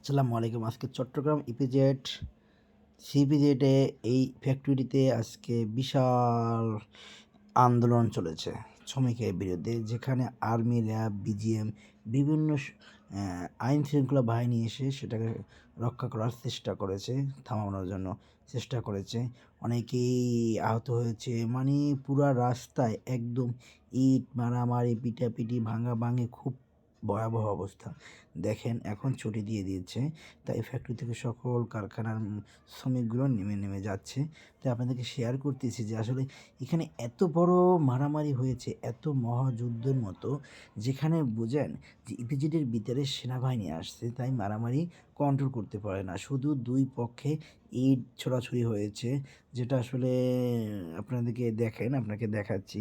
আসসালামু আলাইকুম। আজকে চট্টগ্রাম ইপিজেড, সিপিজেডে এই ফ্যাক্টরিতে আজকে বিশাল আন্দোলন চলেছে শ্রমিকের বিরুদ্ধে, যেখানে আর্মি র্যাব বিজিএম বিভিন্ন আইন শৃঙ্খলা বাহিনী এসে সেটাকে রক্ষা করার চেষ্টা করেছে, থামানোর জন্য চেষ্টা করেছে। অনেকেই আহত হয়েছে মানে পুরা রাস্তায় একদম ইট, মারামারি, পিটাপিটি ভাঙা ভাঙি খুব ভয়াবহ অবস্থা। দেখেন, এখন ছুটি দিয়ে দিয়েছে। তাই ফ্যাক্টরি থেকে সকল কারখানার শ্রমিকগুলো নেমে নেমে যাচ্ছে। তাই আপনাদেরকে শেয়ার করতেছি যে আসলে এখানে এত বড় মারামারি হয়েছে, এত মহাযুদ্ধের মতো, যেখানে বোঝেন যে ইপিজিডির ভিতরে সেনাবাহিনী আসছে, তাই মারামারি কন্ট্রোল করতে পারে না। শুধু দুই পক্ষে ইট ছোড়াছুড়ি হয়েছে, যেটা আসলে আপনাদেরকে দেখেন, আপনাকে দেখাচ্ছি,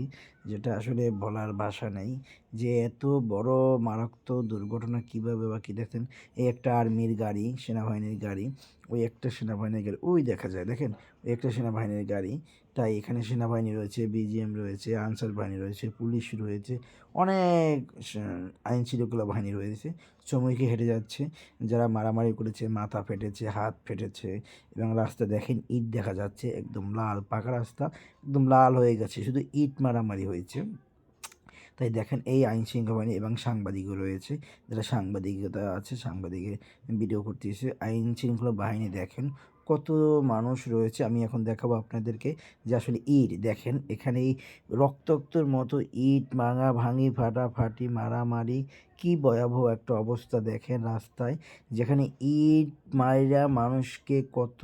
যেটা আসলে বলার ভাষা নেই। যে এত বড় মারাত্মক দুর্ঘটনা কীভাবে বা কী দেখেন এই একটা আর্মির গাড়ি, সেনাবাহিনীর গাড়ি, ওই একটা সেনাবাহিনীর গাড়ি, ওই দেখা যায়, দেখেন, ওই একটা সেনাবাহিনীর গাড়ি তাই এখানে সেনাবাহিনী রয়েছে বিজিএম রয়েছে, আনসার বাহিনী রয়েছে, পুলিশ রয়েছে, অনেক আইন শৃঙ্খলা বাহিনী রয়েছে। শ্রমিকে হেঁটে যাচ্ছে, যারা মারামারি করেছে, মাথা ফেটেছে, হাত ফেটেছে এবং রাস্তা দেখেন ইট দেখা যাচ্ছে, একদম লাল, পাকা রাস্তা, একদম লাল হয়ে গেছে, শুধু ইট মারামারি হয়েছে। তাই দেখেন এই আইন শৃঙ্খলা বাহিনী এবং সাংবাদিকও রয়েছে, যারা সাংবাদিকতা আছে সাংবাদিকে ভিডিও করতেছে। আইন শৃঙ্খলা বাহিনী দেখেন কত মানুষ রয়েছে, আমি এখন দেখাবো আপনাদেরকে যে আসলে ইট, দেখেন এখানে এই রক্তাক্তর মতো ইট ভাঙা, ভাঙি, ফাটাফাটি, মারামারি কি ভয়াবহ একটা অবস্থা দেখেন রাস্তায়, যেখানে ইট মাইরা মানুষকে কত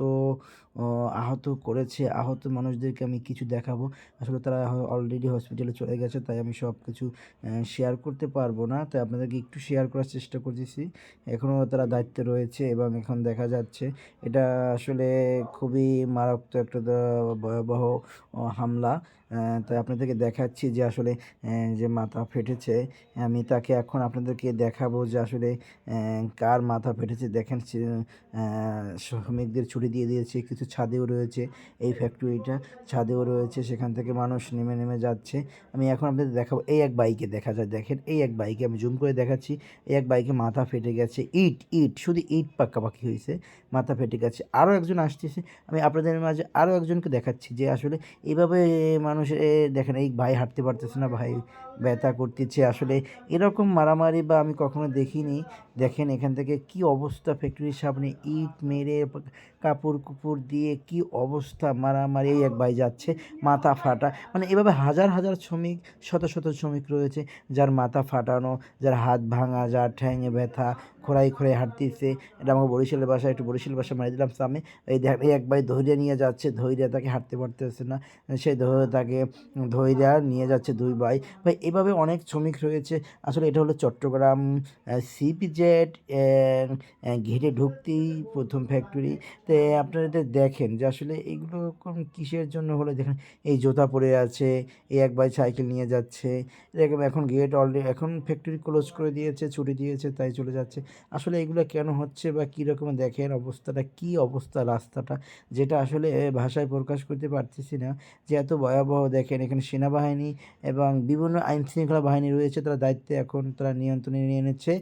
আহত করেছে। আহত মানুষদেরকে আমি কিছু দেখাবো। আসলে তারা অলরেডি হসপিটালে চলে গেছে, তাই আমি সব কিছু শেয়ার করতে পারব না। তাই আপনাদেরকে একটু শেয়ার করার চেষ্টা করতেছি। এখনও তারা দায়িত্বে রয়েছে এবং এখন দেখা যাচ্ছে, এটা আসলে খুবই মারাত্মক একটা ভয়াবহ হামলা। তাই আপনাদেরকে দেখাচ্ছি যে আসলে যে মাথা ফেটেছে, আমি তাকে এখন আপনাদেরকে দেখাবো যে আসলে কার মাথা ফেটেছে। দেখেন শ্রমিকদের ছুটি দিয়ে দিয়েছে, কিছু ছাদেও রয়েছে এই ফ্যাক্টরিটা ছাদেও রয়েছে, সেখান থেকে মানুষ নেমে নেমে যাচ্ছে। আমি এখন আপনাদের দেখাবো, এই এক বাইকে দেখা যায়। দেখেন, এই এক বাইকে আমি জুম করে দেখাচ্ছি, এই এক বাইকে মাথা ফেটে গেছে। ইট ইট, শুধু ইট পাকাপাকি হয়েছে, মাথা ফেটে গেছে। আরও একজন আসতেছে, আমি আপনাদের মাঝে আরও একজনকে দেখাচ্ছি যে আসলে এইভাবে মানুষ দেখেন, এই ভাই হাঁটতে পারতেছে না, ভাই ব্যথা করতেছে। আসলে এরকম মারামারি বা আমি কখনো দেখিনি। দেখেন এখান থেকে কি অবস্থা ফ্যাক্টরির সামনে ইট মেরে কাপড় কুপুর দিয়ে কি অবস্থা, মারামারি, এই এক ভাই যাচ্ছে, মাথা ফাটা। মানে এভাবে হাজার হাজার শ্রমিক, শত শত শ্রমিক রয়েছে, যার মাথা ফাটানো, যার হাত ভাঙা, যার ঠ্যাঙে ব্যথা খোড়াই খোড়াই হাঁটতেছে। এটা আমাকে বরিশালের বাসায়, একটু বরিশাল বাসা মারি দিলাম সামনে এই দেখ, এই এক ভাই ধৈর্য নিয়ে যাচ্ছে, ধৈর্য তাকে হাঁটতে পারতেছে না। সে তাকে, ধৈর্য নিয়ে যাচ্ছে দুই ভাই। ভাই, এভাবে অনেক শ্রমিক রয়েছে। আসলে এটা হলো চট্টগ্রাম সিপিজেড ঘেটে ঢুকতেই প্রথম ফ্যাক্টরি তো আপনারা এদের দেখেন যে আসলে এগুলো কিসের জন্য হলো, দেখেন, এই জুতা পরে আছে, এই এক ভাই সাইকেল নিয়ে যাচ্ছে। এরকম এখন গেট অলরেডি এখন ফ্যাক্টরি ক্লোজ করে দিয়েছে, ছুটি দিয়েছে, তাই চলে যাচ্ছে। আসলে এগুলো কেন হচ্ছে বা কী রকম দেখেন অবস্থাটা, কি অবস্থা রাস্তাটা, যেটা আসলে ভাষায় প্রকাশ করতে পারতেছি না। যে এত ভয়াবহ দেখেন এখানে সেনাবাহিনী এবং বিভিন্ন আইনশৃঙ্খলা বাহিনী রয়েছে, তারা দায়িত্বে এখন, তারা নিয়ন্ত্রণে নিয়ে নিচ্ছে।